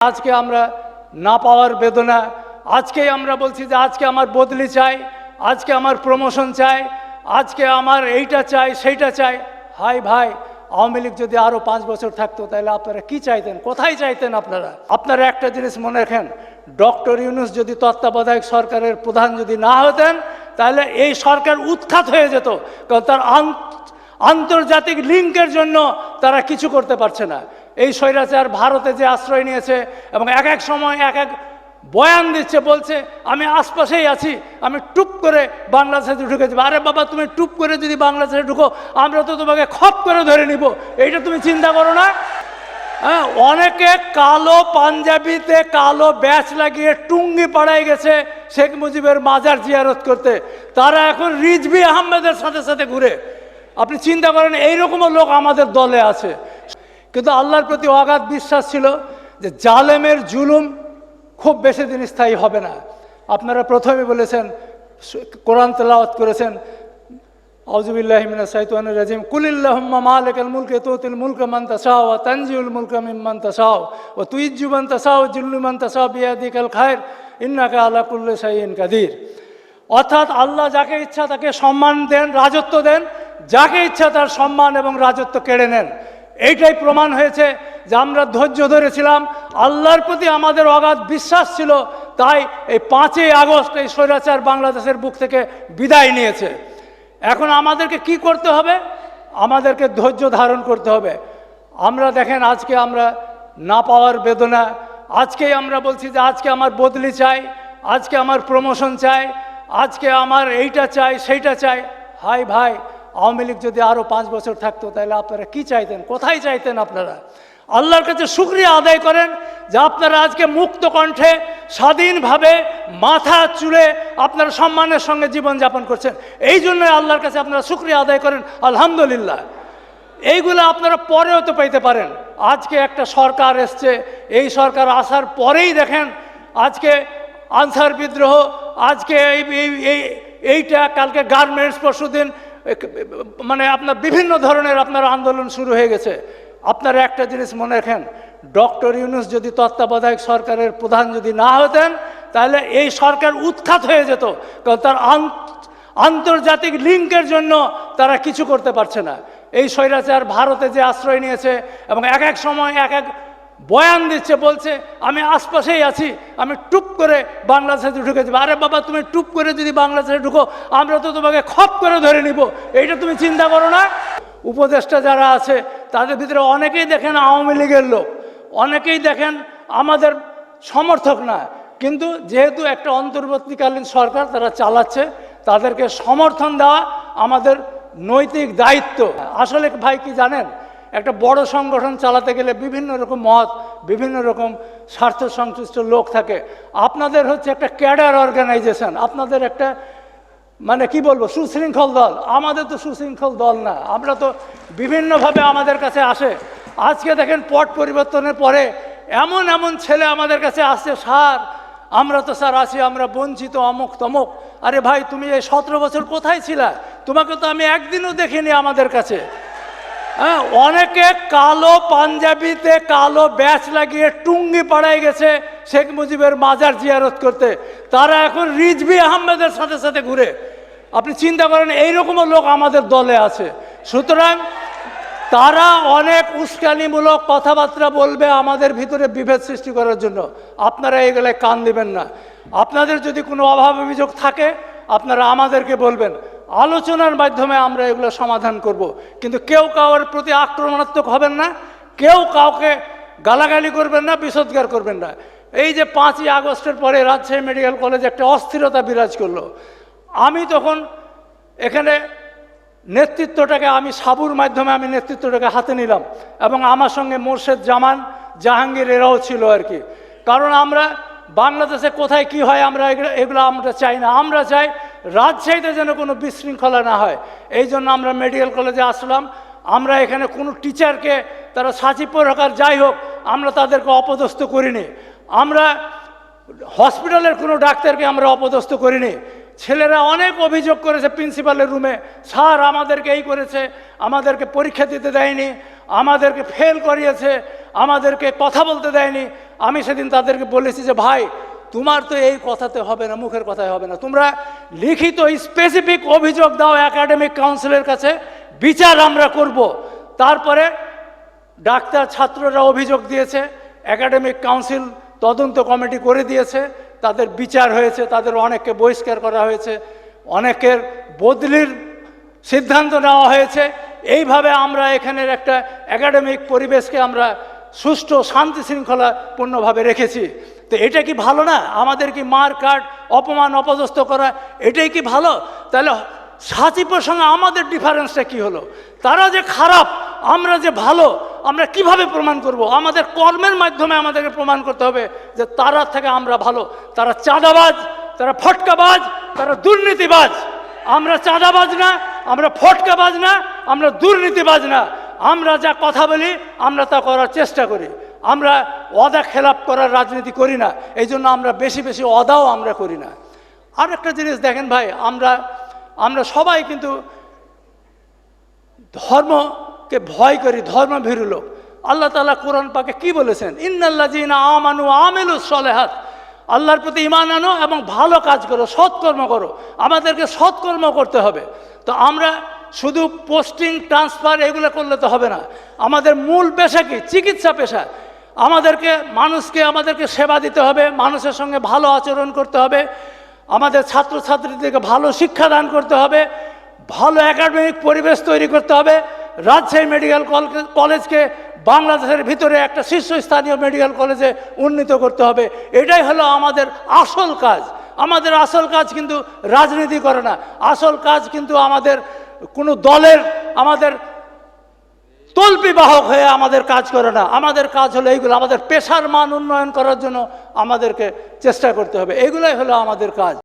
আজকে আমরা না পাওয়ার বেদনা আজকেই আমরা বলছি যে আজকে আমার বদলি চাই, আজকে আমার প্রমোশন চাই, আজকে আমার এইটা চাই, সেইটা চাই। হাই ভাই, আওয়ামী লীগ যদি আরও পাঁচ বছর থাকতো, তাহলে আপনারা কি চাইতেন? কোথায় চাইতেন আপনারা? আপনারা একটা জিনিস মনে রাখেন, ডক্টর ইউনুস যদি তত্ত্বাবধায়ক সরকারের প্রধান যদি না হতেন, তাহলে এই সরকার উৎখাত হয়ে যেত, কারণ তার আন্তর্জাতিক লিঙ্কের জন্য তারা কিছু করতে পারছে না। এই স্বৈরাচার ভারতে যে আশ্রয় নিয়েছে এবং এক এক সময় এক এক বয়ান দিচ্ছে, বলছে, আমি আশপাশেই আছি, আমি টুপ করে বাংলাদেশে ঢুকে যাব। আরে বাবা, তুমি টুপ করে যদি বাংলাদেশে ঢুকো, আমরা তো তোমাকে খপ করে ধরে নিব। এইটা তুমি চিন্তা করো না। হ্যাঁ অনেকে কালো পাঞ্জাবিতে কালো ব্যাচ লাগিয়ে টুঙ্গি পাড়ায় গেছে শেখ মুজিবের মাজার জিয়ারত করতে। তারা এখন রিজভি আহমেদের সাথে সাথে ঘুরে। আপনি চিন্তা করেন, এইরকমও লোক আমাদের দলে আছে। কিন্তু আল্লাহর প্রতি অগাধ বিশ্বাস ছিল যে জালেমের জুলুম খুব বেশি দিন স্থায়ী হবে না। আপনারা প্রথমে বলেছেন, কোরআন তেলাওয়াত করেছেন মালিকাল মুলকি মুলকা মান তানজিউল মুলকা অর্থাৎ আল্লাহ যাকে ইচ্ছা তাকে সম্মান দেন, রাজত্ব দেন, যাকে ইচ্ছা তার সম্মান এবং রাজত্ব কেড়ে নেন। এইটাই প্রমাণ হয়েছে যে আমরা ধৈর্য ধরেছিলাম। আল্লাহর প্রতি আমাদের অগাধ বিশ্বাস ছিল, তাই এই পাঁচই আগস্ট এই স্বৈরাচার বাংলাদেশের বুক থেকে বিদায় নিয়েছে। এখন আমাদেরকে কি করতে হবে? আমাদেরকে ধৈর্য ধারণ করতে হবে। আমরা দেখেন, আজকে আমরা না পাওয়ার বেদনা আজকেই আমরা বলছি যে আজকে আমার বদলি চাই, আজকে আমার প্রমোশন চাই, আজকে আমার এইটা চাই, সেইটা চাই। হাই ভাই আওয়ামী লীগ যদি আরও পাঁচ বছর থাকতো, তাহলে আপনারা কি চাইতেন? কোথায় চাইতেন আপনারা? আল্লাহর কাছে শুক্রিয়া আদায় করেন যে আপনারা আজকে মুক্ত কণ্ঠে স্বাধীনভাবে মাথা চুলে আপনারা সম্মানের সঙ্গে জীবনযাপন করছেন। এই জন্য আল্লাহর কাছে আপনারা শুক্রিয়া আদায় করেন। আলহামদুলিল্লাহ। এইগুলো আপনারা পরেও তো পেতে পারেন। আজকে একটা সরকার এসছে, এই সরকার আসার পরেই দেখেন, আজকে আনসার বিদ্রোহ, আজকে এই, এই- এই, এইটা, কালকে গার্মেন্টস পরশুদিন মানে আপনার বিভিন্ন ধরনের আপনার আন্দোলন শুরু হয়ে গেছে। আপনারা একটা জিনিস মনে রাখেন, ডক্টর ইউনুস যদি তত্ত্বাবধায়ক সরকারের প্রধান যদি না হতেন, তাহলে এই সরকার উৎখাত হয়ে যেত, কারণ তার আন্তর্জাতিক লিঙ্কের জন্য তারা কিছু করতে পারছে না। এই স্বৈরাচার ভারতে যে আশ্রয় নিয়েছে এবং এক এক সময় এক এক বয়ান দিচ্ছে, বলছে, আমি আশপাশেই আছি, আমি টুপ করে বাংলাদেশে ঢুকে যাব। আরে বাবা, তুমি টুপ করে যদি বাংলাদেশে ঢুকো, আমরা তো তোমাকে খপ করে ধরে নিব। এইটা তুমি চিন্তা করো না। উপদেষ্টা যারা আছে, তাদের ভিতরে অনেকেই দেখেন আওয়ামী লীগের লোক। অনেকেই দেখেন আমাদের সমর্থক না। কিন্তু যেহেতু একটা অন্তর্বর্তীকালীন সরকার তারা চালাচ্ছে, তাদেরকে সমর্থন দেওয়া আমাদের নৈতিক দায়িত্ব। আসলে ভাই কি জানেন? একটা বড় সংগঠন চালাতে গেলে বিভিন্ন রকম মত, বিভিন্ন রকম স্বার্থ সংশ্লিষ্ট লোক থাকে। আপনাদের হচ্ছে একটা ক্যাডার অর্গানাইজেশন, আপনাদের একটা মানে কি বলব, সুশৃঙ্খল দল। আমাদের তো সুশৃঙ্খল দল না, আমরা তো বিভিন্নভাবে আমাদের কাছে আসে। আজকে দেখেন পট পরিবর্তনের পরে এমন এমন ছেলে আমাদের কাছে আসছে, স্যার, আমরা তো স্যার আছি, আমরা বঞ্চিত অমুক তমুক। আরে ভাই, তুমি এই সতেরো বছর কোথায় ছিলা? তোমাকে তো আমি একদিনও দেখিনি আমাদের কাছে। হ্যাঁ অনেকে কালো পাঞ্জাবিতে কালো ব্যাচ লাগিয়ে টুঙ্গি পাড়ায় গেছে শেখ মুজিবের মাজার জিয়ারত করতে। তারা এখন রিজভি আহমেদের সাথে সাথে ঘুরে। আপনি চিন্তা করেন, এইরকমও লোক আমাদের দলে আছে। সুতরাং তারা অনেক উস্কানিমূলক কথাবার্তা বলবে আমাদের ভিতরে বিভেদ সৃষ্টি করার জন্য। আপনারা এগুলো কান দিবেন না। আপনাদের যদি কোনো অভাব অভিযোগ থাকে, আপনারা আমাদেরকে বলবেন। আলোচনার মাধ্যমে আমরা এগুলো সমাধান করব। কিন্তু কেউ কাউর প্রতি আক্রমণাত্মক হবেন না, কেউ কাউকে গালাগালি করবেন না বিষোদ্গার করবেন না। এই যে পাঁচই আগস্টের পরে রাজশাহী মেডিকেল কলেজে একটা অস্থিরতা বিরাজ করল। আমি তখন এখানে নেতৃত্বটাকে, আমি সাবুর মাধ্যমে আমি নেতৃত্বটাকে হাতে নিলাম এবং আমার সঙ্গে মোর্শেদ জামান, জাহাঙ্গীর এরাও ছিল আর কি। কারণ আমরা বাংলাদেশে কোথায় কি হয় আমরা এগুলো আমরা চাই না। আমরা চাই রাজশাহীতে যেন কোনো বিশৃঙ্খলা না হয়। এই জন্য আমরা মেডিকেল কলেজে আসলাম। আমরা এখানে কোনো টিচারকে, তারা সাচিব প্রকার যাই হোক, আমরা তাদেরকে অপদস্থ করিনি। আমরা হসপিটালের কোনো ডাক্তারকে আমরা অপদস্থ করিনি। ছেলেরা অনেক অভিযোগ করেছে প্রিন্সিপালের রুমে, স্যার, আমাদেরকে এই করেছে, আমাদেরকে পরীক্ষা দিতে দেয়নি, আমাদেরকে ফেল করিয়েছে, আমাদেরকে কথা বলতে দেয়নি। আমি সেদিন তাদেরকে বলেছি যে, ভাই তোমার তো এই কথাতে হবে না, মুখের কথায় হবে না। তোমরা লিখিত স্পেসিফিক অভিযোগ দাও একাডেমিক কাউন্সিলের কাছে, বিচার আমরা করব। তারপরে ডাক্তার, ছাত্ররা অভিযোগ দিয়েছে একাডেমিক কাউন্সিল তদন্ত কমিটি করে দিয়েছে, তাদের বিচার হয়েছে, তাদের অনেককে বহিষ্কার করা হয়েছে, অনেকের বদলির সিদ্ধান্ত নেওয়া হয়েছে। এইভাবে আমরা এখানের একটা একাডেমিক পরিবেশকে আমরা সুষ্ঠু শান্তি শৃঙ্খলাপূর্ণভাবে রেখেছি। তো এটা কি ভালো না? আমাদের কি মার কাট অপমান, অপদস্থ করা, এটাই কি ভালো? তাহলে সাচিপের সঙ্গে আমাদের ডিফারেন্সটা কি হলো? তারা যে খারাপ, আমরা যে ভালো, আমরা কীভাবে প্রমাণ করব? আমাদের কর্মের মাধ্যমে আমাদেরকে প্রমাণ করতে হবে যে তারা থেকে আমরা ভালো। তারা চাঁদাবাজ, তারা ফটকাবাজ, তারা দুর্নীতিবাজ। আমরা চাঁদাবাজ না, আমরা ফটকাবাজ না, আমরা দুর্নীতিবাজ না। আমরা যা কথা বলি, আমরা তা করার চেষ্টা করি। আমরা অদা খেলাপ করার রাজনীতি করি না, এই জন্য আমরা বেশি বেশি অদাও আমরা করি না। আর একটা জিনিস দেখেন ভাই, আমরা আমরা সবাই কিন্তু ধর্মকে ভয় করি ধর্ম ভীরু লোক। আল্লাহ তালা কোরআন পাকে কি বলেছেন? ইন্নাল্লা জিনা আমানু আমেলু সলেহাত। আল্লাহর প্রতি ইমান আনো এবং ভালো কাজ করো, সৎকর্ম করো। আমাদেরকে সৎকর্ম করতে হবে। তো আমরা শুধু পোস্টিং ট্রান্সফার এগুলো করলে তো হবে না। আমাদের মূল পেশা কি? চিকিৎসা পেশা। আমাদেরকে, মানুষকে আমাদেরকে সেবা দিতে হবে, মানুষের সঙ্গে ভালো আচরণ করতে হবে, আমাদের ছাত্রছাত্রীদেরকে ভালো শিক্ষা দান করতে হবে, ভালো একাডেমিক পরিবেশ তৈরি করতে হবে। রাজশাহী মেডিকেল কল- কলেজকে বাংলাদেশের ভিতরে একটা শীর্ষস্থানীয় মেডিকেল কলেজে উন্নীত করতে হবে। এটাই হলো আমাদের আসল কাজ। আমাদের আসল কাজ কিন্তু রাজনীতি করে না। আসল কাজ কিন্তু আমাদের কোনো দলের, আমাদের তল্পি বাহক হয়ে আমাদের কাজ করে না। আমাদের কাজ হলো এইগুলো। আমাদের পেশার মান উন্নয়ন করার জন্য আমাদেরকে চেষ্টা করতে হবে। এগুলোই হলো আমাদের কাজ।